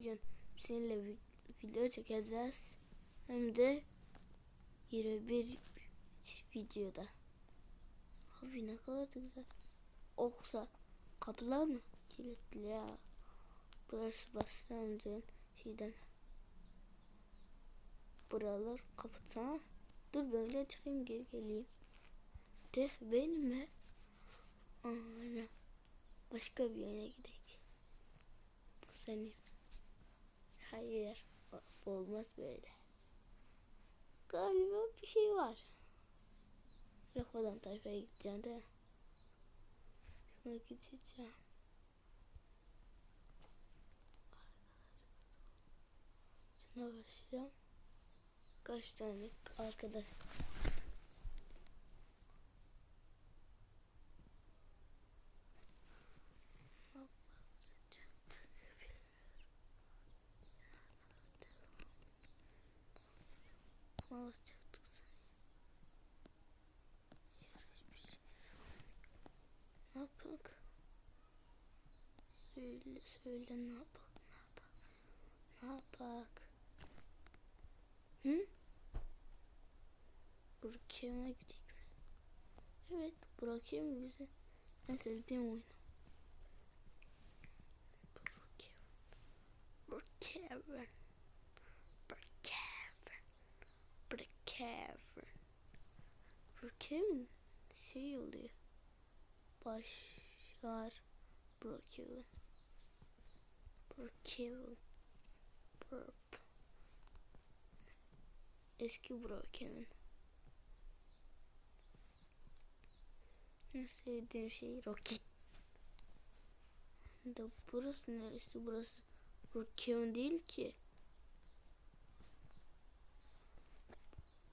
Bugün seninle vi- video çekeceğiz. Hem de 21 videoda. Abi ne kadar da güzel. Oksa kapılar mı? Kilitli ya. Burası amcanın şeyden. Buralar kapatsana. Dur böyle çıkayım geri geleyim. De benim mi? Ana. Başka bir yere gidelim. Seni. Hayır. Olmaz böyle. Galiba bir şey var. Rafadan tayfaya gideceğim de. Şuna gideceğim. Şuna başlayacağım. Kaç tane arkadaş Ne yapacaktık Şey Ne yapak? Söyle söyle ne yapak ne yapak ne yapak Hı? Gidelim mi? Evet Brookhaven bize en sevdiğim oyun. Brookhaven. Brookhaven. Brookhaven. Brookhaven şey oluyor. Başar Brookhaven. Brookhaven. Burp. Eski Brookhaven. En sevdiğim şey Rocket. Da burası neresi? Burası Brookhaven değil ki.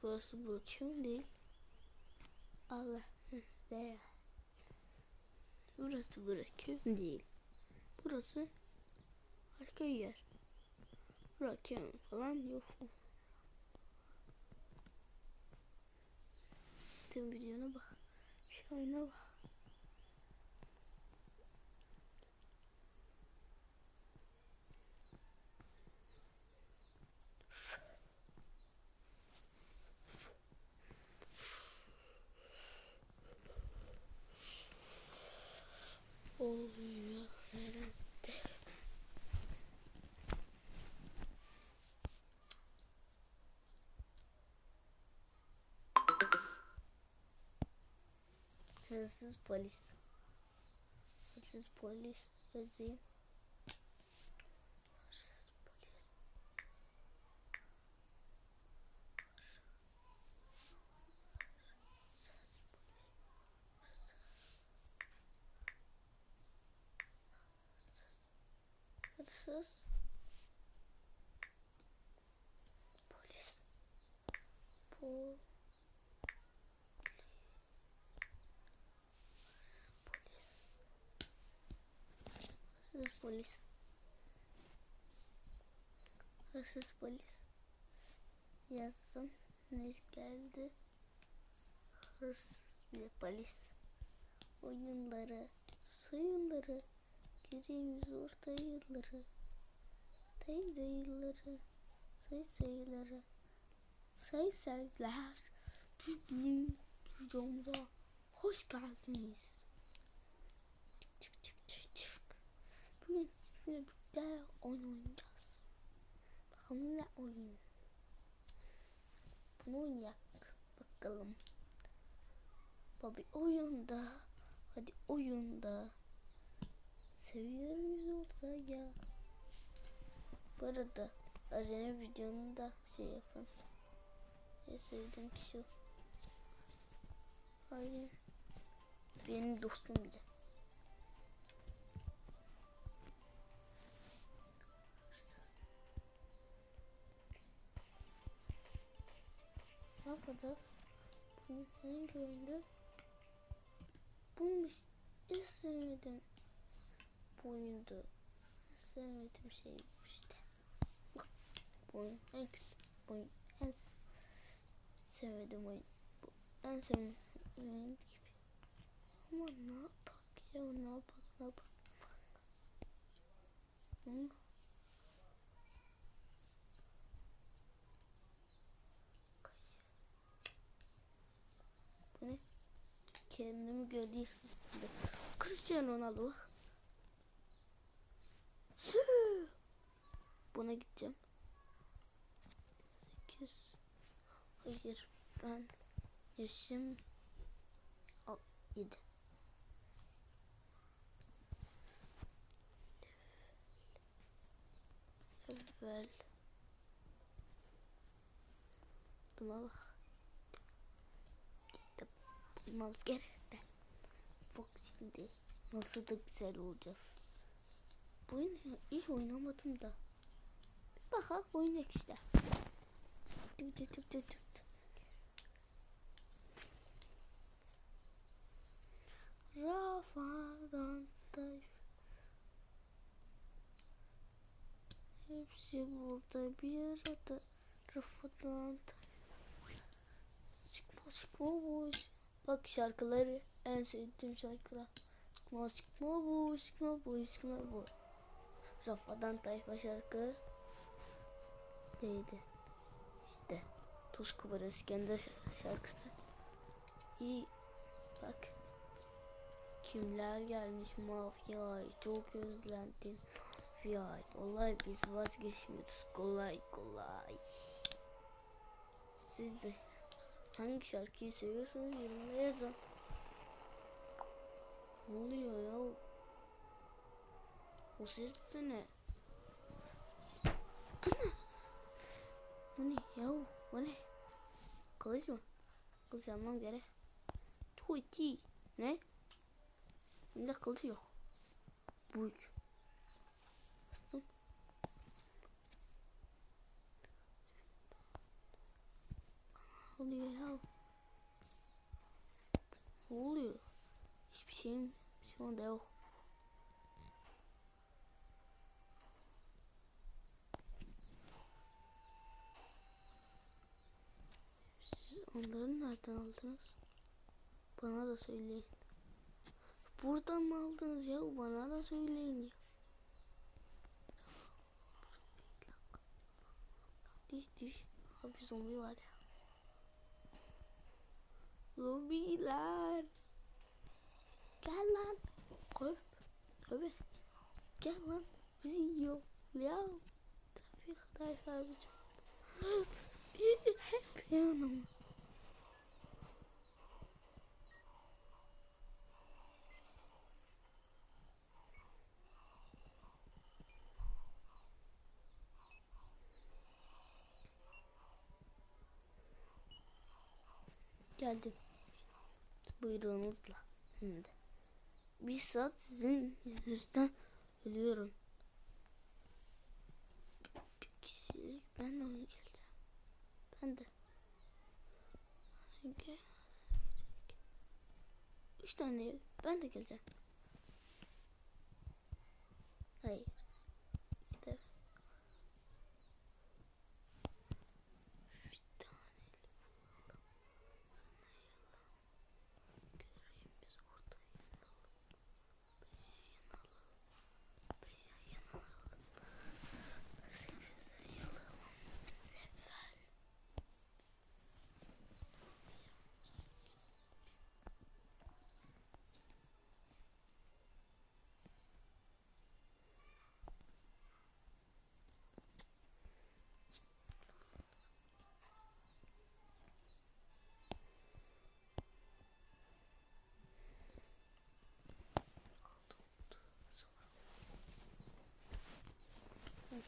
Burası Brookhaven değil. Allah. ver. Burası Brookhaven değil. Burası başka yer. Brookhaven falan yok? Tüm videona bak. Şöyle bak. Hırsız polis. Hırsız polis yazayım. Hırsız polis. Hırsız polis. Hırsız. Polis. Bu. Hırsız polis. Hırsız polis. Hırsız polis. Yazdım. Ne geldi? Hırsız bir polis. Oyunları, soyunları, gireyimiz orta yılları. Teyze yılları, say sayıları, say sayılar. Videomuza hoş geldiniz. Sizinle birlikte oyun oynayacağız. Bakalım ne oyun. Bunu oynayak. Bakalım. Bobby oyunda. Hadi oyunda. Seviyoruz orada ya. Bu arada arena videonun da şey yapın. En sevdiğim kişi o. Hayır. Benim dostum bir de. Yapacağız? Bunu hangi oyunda? Bunu hiç sevmedim. Bu şey işte. Bu en güzel. Bu en s- sevmediğim oyun. Bu en sevmediğim oyun gibi. Ama ne yapak ya ne yapak ne yapak. Hı? Kendimi gölge sistemde. Cristiano Ronaldo. Sü. Buna gideceğim. 8 Hayır ben yaşım 7 Level Buna bak Gidip bulmamız gerek de Bak şimdi nasıl da güzel olacağız. Bu oyunu hiç oynamadım da. Bir bakak oynayak işte. Tüt tüt tüt tüt. Rafadan tayf Hepsi burada bir arada. Rafadan tayf Çıkma çıkma boş Bak şarkıları en sevdiğim şarkılar çıkma bu çıkma bu çıkma bu Rafadan tayfa şarkı Neydi? İşte Tuzku Bar İskender şarkısı. İyi bak. Kimler gelmiş mafya çok özlendim. Mafya vallahi biz vazgeçmiyoruz kolay kolay. Siz de hangi şarkıyı seviyorsanız yorumlara yazın. Ne oluyor ya? O ses de ne? Bu ne? Bu ne ya? Bu ne? Kılıç mı? Kılıç almam gerek. Tuğti. Ne? Hem de kılıç yok. Bu üç. Bastım. Oluyor ya? Ne oluyor? Hiçbir şeyim şu anda yok. Siz onları nereden aldınız? Bana da söyleyin. Buradan mı aldınız ya? Bana da söyleyin ya. Diş diş. Abi zombi var ya. Zombiler. Gel lan. Koy. Koy. Gel lan. Bizi yiyor. Ya. Trafik tayfa bizi. Hep yanım. Geldim. Buyruğunuzla. Hem de. Bir saat sizin yüzünüzden ölüyorum. Bir kişilik ben de ona geleceğim. Ben de. Gel. Üç tane ben de geleceğim.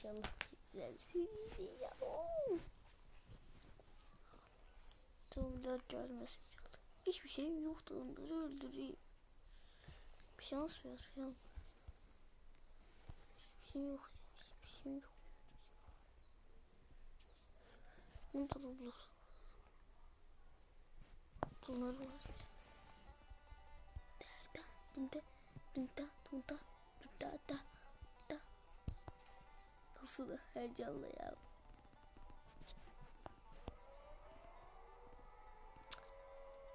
İnşallah güzel bir şey ya. Tuğla görmesin inşallah. Hiçbir şeyim yoktu onları öldüreyim. Bir şans ver ya. Hiçbir şey yok. Hiçbir şey yok. Ne durulur? Bunları var. Da da dunda dunda dunda dunda da da Da heyecanlı ya.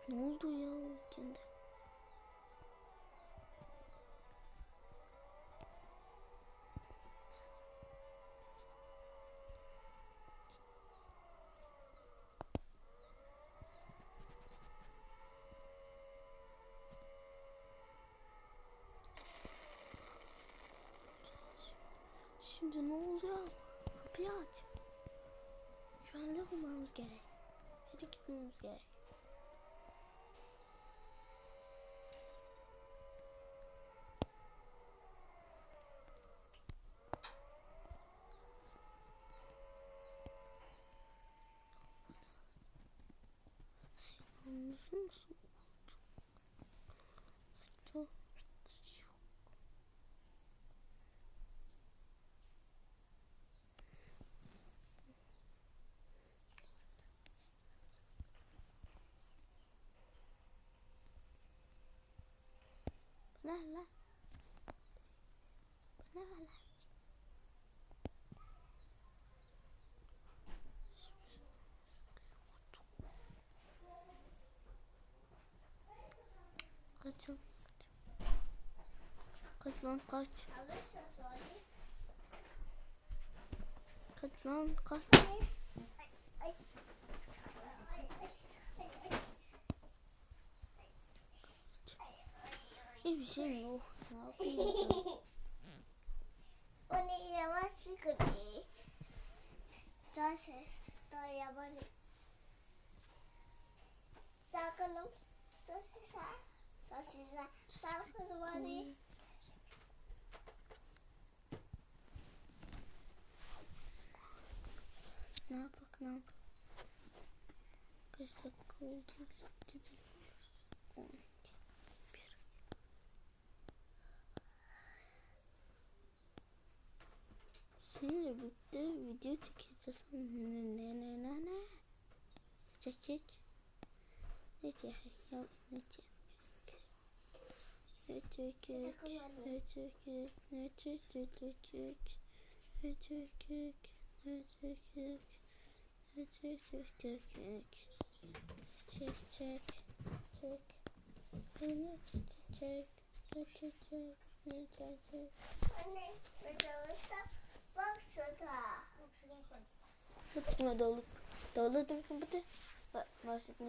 Ne oldu ya kendi? Şimdi ne oluyor? Kapıyı aç. Ne bulmamız gerek? Hadi gitmemiz gerek. Silahımız nasıl oldu? Silah- Bana ver lan. Bana ver lan. Kaçın. Kaç lan kaç. Kaç lan kaç. Hiçbir şey yok. Ne yapayım? Oni yavaş sıkıntı. Daha ses, daha yavaş. Sakalım, sosisa, sosisa, sakalım var. Ne yapak ne. Kaç dakika oldu? Seninle birlikte video çekeceğiz. Ne ne ne ne? Çekek. Ne çekek? Ya ne çekek? Ne çekek? Ne çekek? Ne çekek? Ne çekek? Ne çekek? Çek çek çek çek. Çekek? Ne çekek? Anne, mesela bak şurada. Bitirme dolu. Dolu dur bu bitir. Bak başlık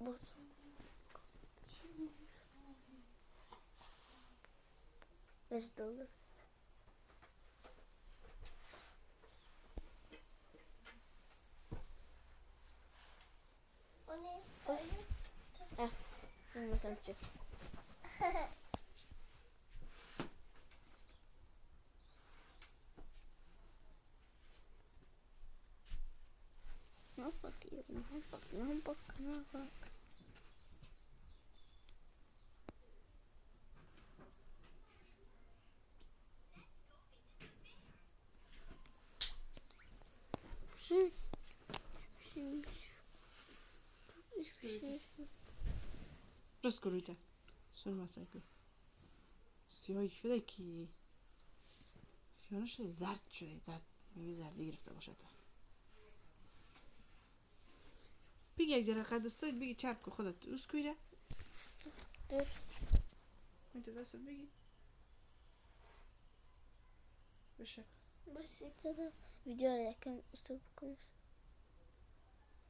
nasıl? Bitir. Bu. Nasıl dolu? Oni, Bunu sen. Ne bakıyor? Ne bak? Ne bak? Şuna bak. Güzel. Hiçbir şeymiş. Hiçbir şey. Раскройте. Sorma sakın. Siyah şuradaki. Siyah şöyle zert şöyle zert. Bir zerdi girip de başladı. تا بگی یک ذره قد استاید بگی چرب که خودت اوز کویره Dur. میتو دستت بگی بشک Bu sırada video yakın usta bakımız.